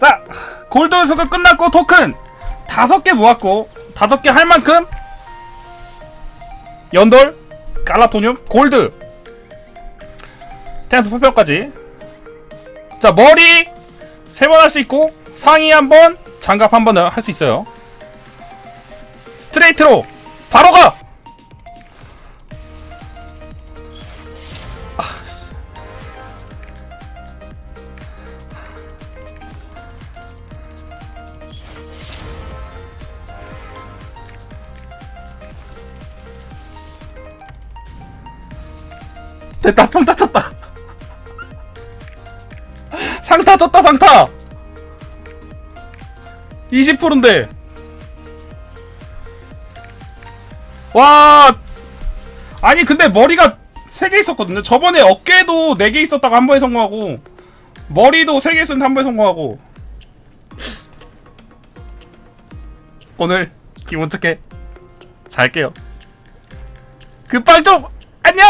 자 골드 수급 끝났고 토큰 다섯 개 모았고 다섯 개 할 만큼 연돌 갈라토늄 골드. 태양수 파편까지. 자 머리 세 번 할 수 있고 상의 한 번 장갑 한 번 할 수 있어요. 스트레이트로 바로 가 됐다 평타 쳤다. 상타 쳤다 상타! 20%인데. 와! 아니 근데 머리가 3개 있었거든요. 저번에 어깨도 4개 있었다가 한 번에 성공하고 머리도 3개 있었는데 한 번에 성공하고. 오늘 기분 좋게 잘게요. 그빵 좀! 안녕